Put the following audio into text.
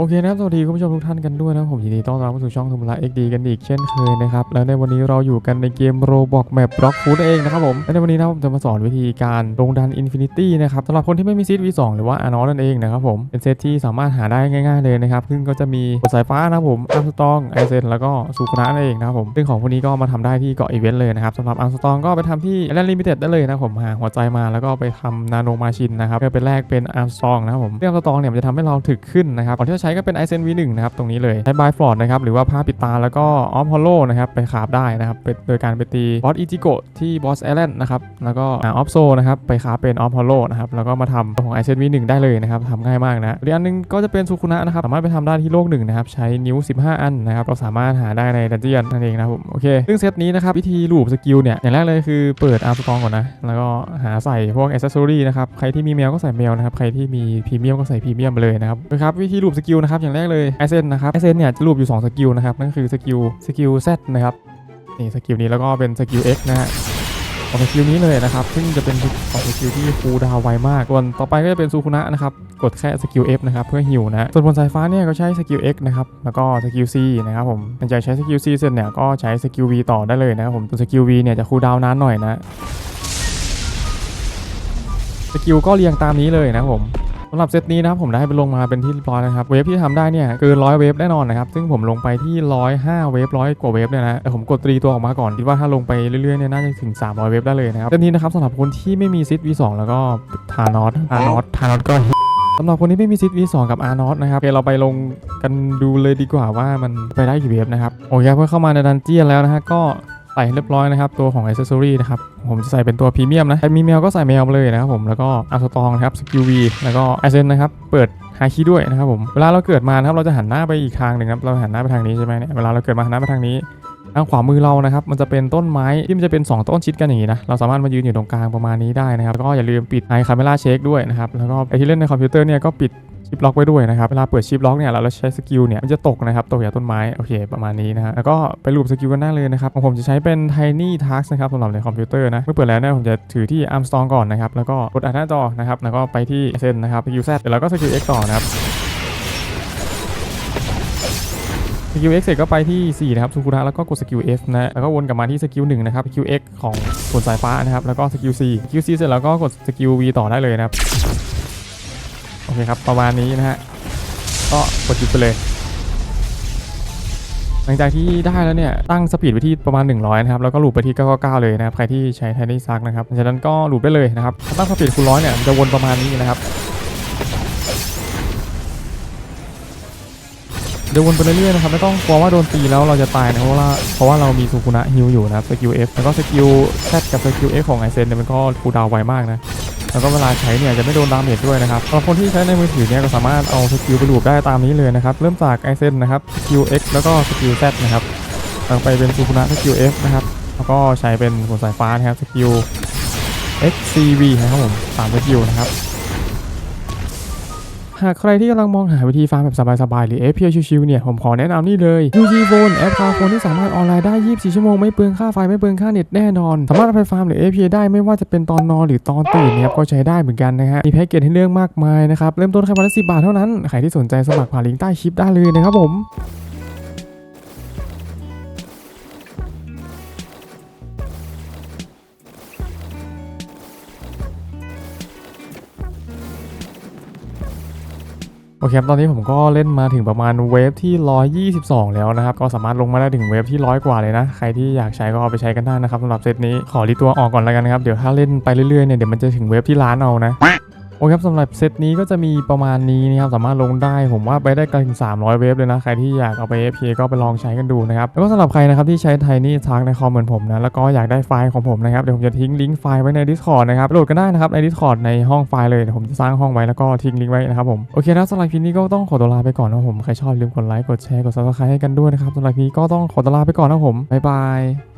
โอเคนะครับสวัสดีคุณผู้ชมทุกท่านกันด้วยนะครับผมยินดีต้อนรับเข้าสู่ช่องทุมละเอ็กดีกันอีกเช่นเคยนะครับและในวันนี้เราอยู่กันในเกมโรบอกแมปบล็อกฟูดเองนะครับผมและในวันนี้นะครับผมจะมาสอนวิธีการลงดันอินฟินิตี้นะครับสำหรับคนที่ไม่มีซีด V2 หรือว่าอานอนั่นเองนะครับผมเป็นเซตที่สามารถหาได้ง่ายๆเลยนะครับซึ่งก็จะมีสายฟ้านะครับผมอาร์มสตองไอเซนแล้วก็ซูครานั่นเองนะครับผมซึ่งของพวกนี้ก็มาทำได้ที่เกาะอีเวนต์เลยนะครับสำหรับอาร์มสตองก็ไปทำที่แลนด์ลิมิเต็ดได้เลยนะผมหาหัวใจมาแล้วก็ไปทำนาโนมาชินนะครับเพื่อเป็นแลกเป็นอาร์มสตองนะครับผมเรื่องอาร์มสตองเนี่ยมันจะทำให้เราถึกขึ้นนะครับก่อนที่จะใช้ก็เป็นไอเซน V1 นะครับตรงนี้เลยใช้บายฟลอร์ดนะครับหรือว่าผ้าปิดตาแล้วก็ออฟฮอลโลนะครับไปขาบได้นะครับโดยการไปตีบอสอิจิโกะที่บอสไอแลนนะครับแล้วก็ออฟโซนะครับไปขาบเป็นออฟฮอลโลนะครับแล้วก็มาทำของไอเซน V1 ได้เลยนะครับทำง่ายมากนะอีกอันหนึงก็จะเป็นซูคุนะนะครับสามารถไปทำได้ที่โลกหนึ่งนะครับใช้นิ้ว 15 อันนะครับเราสามารถหาได้ในดันเจียนนั่นเองนะครับผมโอเคซึ่งเซตนี้นะครับวิธีลูปสกิลเนี่ยอย่างแรกเลยคือเปิดอาร์มสตองก่อนนะแล้วก็หาใส่พวกอ c เซสซอรี่นะครับใครที่มีแมวก็ใส่แมวนะครับใครที่มีพรีเมียมก็ใส่พรีเมียมไปเลยนะครับนะครับวิธีลูปสกิลนะครับอย่างแรกเลยไอเซนนะครับไอเซนเนี่ยจะลูปอยู่ 2 สกิลนะครับนั่นคือสกิลสกิล Z นะครับนี่สกิลนี้แล้วก็เป็นสกิล X นะฮะของสกิลนี้เลยนะครับ ซึ่งจะเป็นของสกิลที่คูดาวไวมากส่วนต่อไปก็จะเป็นซูคุนะนะครับ กดแค่สกิล F นะครับ เพื่อฮิวนะ ส่วนบนสายฟ้าเนี่ยก็ใช้สกิล X นะครับ แล้วก็สกิล C นะครับผมหลังจากใช้สกิล C เสร็จเนี่ยก็ใช้สกิล V ต่อได้เลยนะครับผมส่วนสกิล V เนี่ยจะคูดาวน์นานหน่อยนะ สกิลก็เรียงตามนี้เลยนะครับผม สำหรับเซตนี้นะครับผมได้ไปลงมาเป็นที่เรียบร้อยนะครับเวฟที่ทำได้เนี่ยเกินร้อยเวฟแน่นอนนะครับซึ่งผมลงไปที่ร้อยห้าเวฟร้อยกว่าเวฟเนี่ยนะแต่ผมกดตรีตัวออกมาก่อนคิดว่าถ้าลงไปเรื่อยๆเนี่ยน่าจะถึง 300 เวฟได้เลยนะครับเซตนี้นะครับสำหรับคนที่ไม่มีซิด V2 แล้วก็ทานอสทานอสทานอสก็สำหรับคนที่ไม่มีซิด V2 กับ R นอสนะครับโอเคเราไปลงกันดูเลยดีกว่าว่ามันไปได้กี่เวฟนะครับโอเคเพื่อเข้ามาในดันเจียนแล้วนะฮะก็ ใส่เรียบร้อยนะครับตัวของ Accessory นะครับผมจะใส่เป็นตัวพรีเมียมนะใครมีแมวก็ใส่แมวเลยนะครับผมแล้วก็อัลสตองนะครับสกิล V แล้วก็ไอเซนนะครับเปิดฮาคีด้วยนะครับผมเวลาเราเกิดมานะครับเราจะหันหน้าไปอีกทางหนึ่งครับเราหันหน้าไปทางนี้ใช่ไหมเนี่ยเวลาเราเกิดมาหันหน้าไปทางนี้ ทางขวามือเรานะครับมันจะเป็นต้นไม้ที่มันจะเป็น 2 ต้นชิดกันอย่างนี้นะเราสามารถมายืนอยู่ตรงกลางประมาณนี้ได้นะครับแล้วก็อย่าลืมปิดไอคาเมล่าเช็คด้วยนะครับแล้วก็ไอที่เล่นในคอมพิวเตอร์เนี่ยก็ปิดชิปล็อกไว้ด้วยนะครับ เวลาเปิดชิปล็อกเนี่ยเราใช้สกิลเนี่ยมันจะตกนะครับตกจากต้นไม้ โอเค ประมาณนี้นะฮะแล้วก็ไปลูปสกิลกันได้าเลยนะครับของผมจะใช้เป็น Tiny Task นะครับสำหรับในคอมพิวเตอร์นะ เมื่อเปิดแล้วเนี่ยผมจะถือที่ Armstrong ก่อนนะครับ แล้วก็กดอัดหน้าจอนะครับ แล้วก็ไปที่เซนนะครับสกิล Z แล้วก็สกิล X ต่อนะครับ สกิล X เสร็จก็ไปที่ 4 นะครับซูคุระแล้วก็กดสกิล F นะแล้วก็วนกลับมาที่สกิล 1 นะครับสกิล X ของบนสายฟ้านะครับ แล้วก็สกิล C สกิล C เสร็จแล้วก็กดสกิล V ต่อได้เลยนะครับ โอเคครับ ประมาณนี้นะฮะ ก็กดหยุดไปเลย หลังจากที่ได้แล้วเนี่ย ตั้งสปีดไว้ที่ประมาณ 100 นะครับ แล้วก็ลูปไปที่ 999 เลยนะครับ ใครที่ใช้ไทนี่ซักนะครับจากนั้นก็ลูปได้เลยนะครับถ้าตั้งสปีดคูณร้อยเนี่ยจะวนประมาณนี้นะครับ เดินวนไปเรื่อยๆนะครับไม่ต้องกลัวว่าโดนตีแล้วเราจะตายนะเพราะว่าเพราะว่าเรามีซูคุนะฮิวอยู่นะครับสกิล F แล้วก็สกิล Z กับสกิล F ของไอเซนเนี่ยมันก็คูดาวไวมากนะแล้วก็เวลาใช้เนี่ยจะไม่โดนดาเมจด้วยนะครับสำหรับคนที่ใช้ในมือถือเนี่ยก็สามารถเอาสกิลไปลูปได้ตามนี้เลยนะครับเริ่มจากไอเซนนะครับสกิล X แล้วก็สกิล Z นะครับต่างไปเป็นซูคุนะสกิล F นะครับแล้วก็ใช้เป็นหัวสายฟ้านะครับสกิล XCV นะครับผมสามสกิลนะครับ หากใครที่กำลังมองหาวิธีฟาร์มแบบสบายๆ หรือ FPL ชิวๆเนี่ย ผมขอแนะนำนี่เลย UG Phone แอปคาโฟนที่สามารถออนไลน์ได้ 24 ชั่วโมง ไม่เปลืองค่าไฟ ไม่เปลืองค่าเน็ตแน่นอน สามารถไปฟาร์มหรือ FPL ได้ไม่ว่าจะเป็นตอนนอนหรือตอนตื่นเนี่ยครับก็ใช้ได้เหมือนกันนะฮะมีแพ็กเกจให้เลือกมากมายนะครับเริ่มต้นแค่วันละสิบาทเท่านั้นใครที่สนใจสมัครผ่านลิงก์ใต้คลิปได้เลยนะครับผม โอเคครับตอนนี้ผมก็เล่นมาถึงประมาณเวฟที่ 122 แล้วนะครับ ก็สามารถลงมาได้ถึงเวฟที่ร้อยกว่าเลยนะ ใครที่อยากใช้ก็เอาไปใช้กันได้นะครับสำหรับเซตนี้ขอรีตัวออกก่อนแล้วกันนะครับ เดี๋ยวถ้าเล่นไปเรื่อยๆเนี่ยเดี๋ยวมันจะถึงเวฟที่ล้านเอานะ โอเคครับสำหรับเซตนี้ก็จะมีประมาณนี้นะครับสามารถลงได้ผมว่าไปได้ไกลถึง 300 เวฟเลยนะ ใครที่อยากเอาไป FP ก็ไปลองใช้กันดูนะครับ แล้วก็สำหรับใครนะครับที่ใช้ไทนี่ทักในคอมเหมือนผมนะ แล้วก็อยากได้ไฟล์ของผมนะครับ เดี๋ยวผมจะทิ้งลิงก์ไฟล์ไว้ใน Discord นะครับโหลดกันได้นะครับใน Discord ในห้องไฟล์เลยเดี๋ยวผมจะสร้างห้องไว้แล้วก็ทิ้งลิงก์ไว้นะครับผมโอเคนะสำหรับคลิปนี้ก็ต้องขอตัวลาไปก่อนนะครับผมใครชอบลืมกดไลค์กดแชร์กด subscribe ให้กันด้วยนะครับสำหรับคลิปนี้ก็ต้องขอตัวลาไปก่อนนะผมบ๊ายบาย